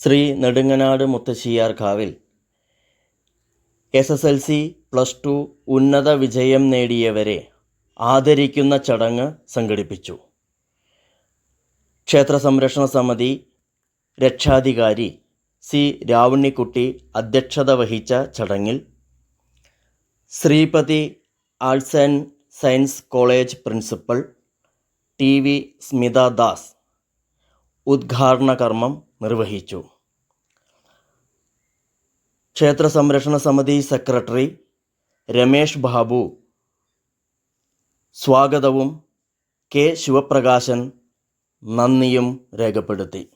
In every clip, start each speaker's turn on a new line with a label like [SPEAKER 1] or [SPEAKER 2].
[SPEAKER 1] Shri Nedunganad മുത്തശ്ശിയാർക്കാവിൽ S S L C plus two ഉന്നത വിജയം നേടിയവരെ ആദരിക്കുന്ന ചടങ്ങ് സംഘടിപ്പിച്ചു. ക്ഷേത്ര സംരക്ഷണ സമിതി രക്ഷാധികാരി സി രാവണ്ണിക്കുട്ടി അധ്യക്ഷത വഹിച്ച ചടങ്ങിൽ Sreepathy arts and science college principal T V Smitha Das ഉദ്ഘാടന കർമ്മം നിർവഹിച്ചു. ക്ഷേത്ര സംരക്ഷണ സമിതി സെക്രട്ടറി രമേഷ് ബാബു. സ്വാഗതവും കെ ശിവപ്രകാശൻ നന്ദിയും രേഖപ്പെടുത്തി.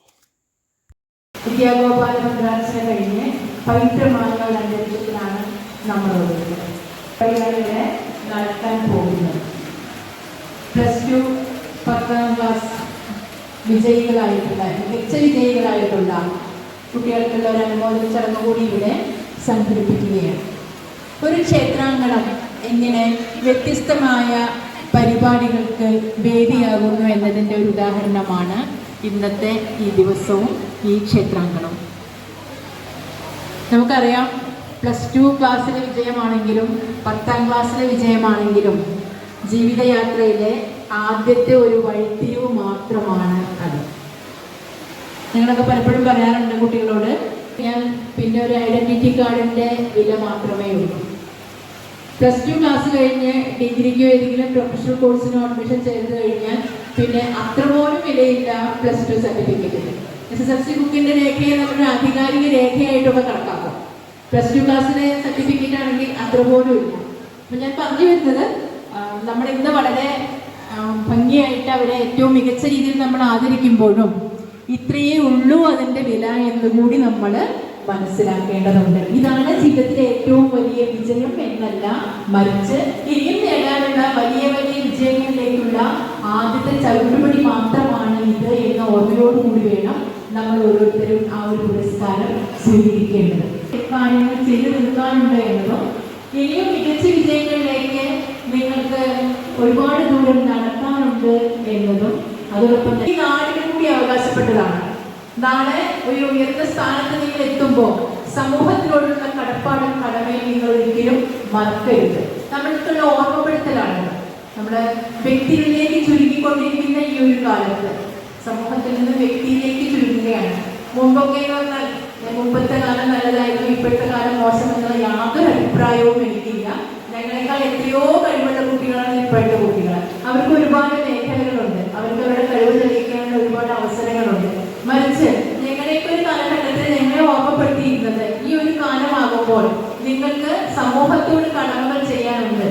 [SPEAKER 2] നടത്താൻ പ്ലസ് ടു പത്താം ക്ലാസ് വിജയികളായിട്ടുള്ള മികച്ച വിജയികളായിട്ടുള്ള കുട്ടികൾക്കുള്ള ഒരു അനുമോദന ചടങ്ങ് കൂടി ഇവിടെ സംഘടിപ്പിക്കുകയാണ്. ഒരു ക്ഷേത്രാങ്കണം എങ്ങനെ വ്യത്യസ്തമായ പരിപാടികൾക്ക് വേദിയാകുന്നു എന്നതിന്റെ ഒരു ഉദാഹരണമാണ് ഇന്നത്തെ ഈ ദിവസവും ഈ ക്ഷേത്രാങ്കണവും നമുക്കറിയാം പ്ലസ് ടു ക്ലാസ്സിലെ വിജയമാണെങ്കിലും പത്താം ക്ലാസ്സിലെ വിജയമാണെങ്കിലും ജീവിതയാത്രയിലെ ആദ്യത്തെ ഒരു വഴിത്തിരിവ് മാത്രമാണ് അത് നിങ്ങളൊക്കെ പലപ്പോഴും പറയാറുണ്ട് കുട്ടികളോട്. ഞാൻ പിന്നെ ഒരു ഐഡന്റിറ്റി കാർഡിന്റെ വില മാത്രമേ ഉള്ളൂ. പ്ലസ് ടു ക്ലാസ് കഴിഞ്ഞ് ഡിഗ്രിക്കോ ഏതെങ്കിലും പ്രൊഫഷണൽ കോഴ്സിനോ അഡ്മിഷൻ ചെയ്ത് കഴിഞ്ഞാൽ പിന്നെ അത്ര പോലും വിലയില്ല പ്ലസ് ടു സർട്ടിഫിക്കറ്റിന് എസ് എസ് എൽ സി ബുക്കിന്റെ രേഖയെ നമ്മളൊരു ആധികാരിക രേഖയായിട്ടൊക്കെ കണക്കാക്കും. പ്ലസ് ടു ക്ലാസ്സിലെ സർട്ടിഫിക്കറ്റ് ആണെങ്കിൽ അത്ര പോലും ഇല്ല. അപ്പം ഞാൻ പറഞ്ഞു വരുന്നത് നമ്മൾ ഇന്ന് വളരെ ഭംഗിയായിട്ട് അവരെ ഏറ്റവും മികച്ച രീതിയിൽ നമ്മൾ ആദരിക്കുമ്പോഴും ഇത്രയേ ഉള്ളൂ അതിന്റെ വില എന്ന് കൂടി നമ്മൾ മനസ്സിലാക്കേണ്ടതുണ്ട്. ഇതാണ് ജീവിതത്തിലെ ഏറ്റവും വലിയ വിജയം എന്നല്ല മറിച്ച് ഇനിയും നേടാനുള്ള വലിയ വലിയ വിജയങ്ങളിലേക്കുള്ള ആദ്യത്തെ ചവിട്ടുപടി മാത്രമാണ് ഇത് എന്ന ഓർമ്മയോടുകൂടി വേണം നമ്മൾ ഓരോരുത്തരും ആ ഒരു പുരസ്കാരം സ്വീകരിക്കേണ്ടത്. കാര്യങ്ങൾ ചെയ്തു നിൽക്കാനുണ്ട് എന്നതും ഇനിയും മികച്ച വിജയങ്ങളിലേക്ക് നിങ്ങൾക്ക് ഒരുപാട് ദൂരം നടക്കാനുണ്ട് അതോടൊപ്പം ഈ നാടിന് കൂടി അവകാശപ്പെട്ടതാണ്. നാളെ ഒരു ഉയർന്ന സ്ഥാനത്ത് നിങ്ങൾ എത്തുമ്പോൾ സമൂഹത്തിനോടുള്ള കടപ്പാടും കടമയും നിങ്ങൾ ഒരിക്കലും മറക്കരുത്. നമ്മൾക്കുള്ള ഓർമ്മപ്പെടുത്തലാണ് നമ്മുടെ വ്യക്തികളിലേക്ക് ചുരുങ്ങിക്കൊണ്ടിരിക്കുന്ന ഈ ഒരു കാലത്ത് സമൂഹത്തിൽ നിന്ന് വ്യക്തിയിലേക്ക് ചുരുങ്ങുകയാണ്. മുമ്പൊക്കെ എന്ന് പറഞ്ഞാൽ മുമ്പത്തെ കാലം നല്ലതായിരുന്നു ഇപ്പോഴത്തെ കാലം മോശമെന്നുള്ള യാതൊരു അഭിപ്രായവും എനിക്കില്ല. ഞങ്ങളെക്കാൾ എത്രയോ കഴിവുള്ള കുട്ടികളാണ് ഇപ്പോഴത്തെ കുട്ടികൾ അവർക്ക് ഒരുപാട് മേഖലകളുണ്ട്. അവർക്ക് അവരുടെ കഴിവ് തെളിയിക്കാനുള്ള ഒരുപാട് അവസരങ്ങളുണ്ട് മറിച്ച് ഞങ്ങളുടെയൊക്കെ ഒരു കാലഘട്ടത്തിൽ ഞങ്ങളെ ഓർമ്മപ്പെടുത്തിയിരുന്നത് ഈ ഒരു കാലമാകുമ്പോൾ നിങ്ങൾക്ക് സമൂഹത്തോട് കടമകൾ ചെയ്യാനുണ്ട്.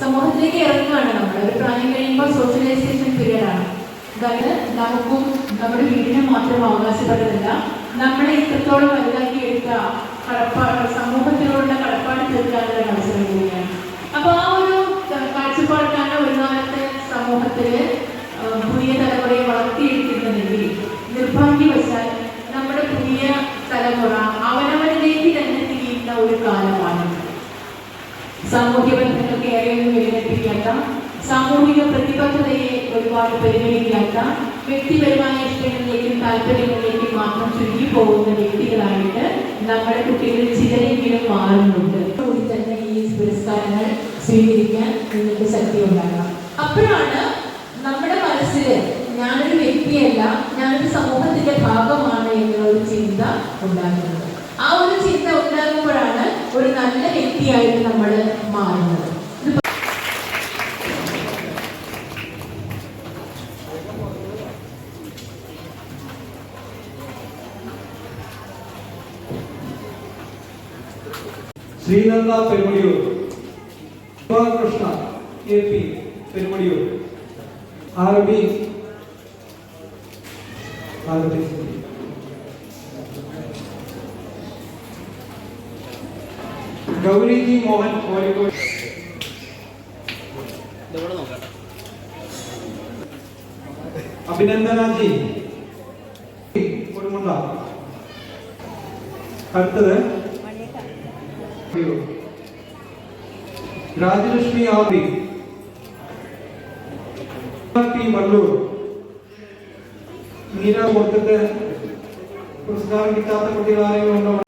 [SPEAKER 2] സമൂഹത്തിലേക്ക് ഇറങ്ങുകയാണ് നമ്മൾ ഒരു പ്രായം കഴിയുമ്പോൾ സോഷ്യലൈസേഷൻ പീരീഡ് ആണ്. അതായത് നമുക്കും നമ്മുടെ വീടിനും മാത്രം അവകാശപ്പെടുന്നില്ല നമ്മളെ ഇത്രത്തോളം വലുതാക്കി എടുത്ത കടപ്പാട് സമൂഹത്തിനോടുള്ള കടപ്പാട് തീർക്കാനുള്ള ഒരു അവസരം കൂടിയാണ് അപ്പൊ ആ ഒരു കാഴ്ചപ്പാടിലാണ് ഒരു കാലത്തെ സമൂഹത്തിൽ ആ, പുതിയ തലമുറയെ വളർത്തിയെടുക്കുന്നതെങ്കിൽ നിർഭാഗ്യവശാൽ നമ്മുടെ പുതിയ തലമുറ അവനവനിലേക്ക് തന്നെ തിരിയുന്ന ഒരു കാലമാണ് സാമൂഹ്യ ബന്ധങ്ങൾക്ക് ഏറെയൊന്നും വിലകൽപ്പിക്കാത്ത സാമൂഹിക പ്രതിബദ്ധതയെ ഒരുപാട് പരിഗണിക്കാത്ത വ്യക്തിപരമായ ഇഷ്ടങ്ങളിലേക്കും താല്പര്യങ്ങളിലേക്കും മാത്രം ചുരുങ്ങി പോകുന്ന വ്യക്തികളായിട്ട് നമ്മുടെ കുട്ടികളിൽ ചിലരെങ്കിലും മാറുന്നുണ്ട്. കൂടി തന്നെ ഈ പുരസ്കാരങ്ങൾ സ്വീകരിക്കാൻ നിങ്ങൾക്ക് ശക്തി ഉണ്ടാകണം അപ്പോഴാണ് നമ്മുടെ മനസ്സിൽ ഞാനൊരു വ്യക്തിയല്ല ഞാനൊരു സമൂഹത്തിന്റെ ഭാഗമാണ് എന്നുള്ള ചിന്ത ഉണ്ടാകുന്നത്. ആ ഒരു ചിന്ത ഉണ്ടാകുമ്പോഴാണ് ഒരു നല്ല വ്യക്തിയായിട്ട് നമ്മൾ മാറുന്നത് ഇത്
[SPEAKER 3] ശ്രീനന്ദ പെരുമടിയൂർ കൃഷ്ണ എ പി പെരുമടിയൂർ ആരബി ആരബി ഗൗരിജി മോഹൻ കോഴിക്കോട്. അഭിനന്ദനാജി കൊടുമുണ്ട? അടുത്തത്. രാജലക്ഷ്മി ആബി ടി വള്ളൂർ. മീര കൊടുത്തിട്ട് പുരസ്കാരം കിട്ടാത്ത കുട്ടികൾ ആരെങ്കിലും ഉണ്ടോ?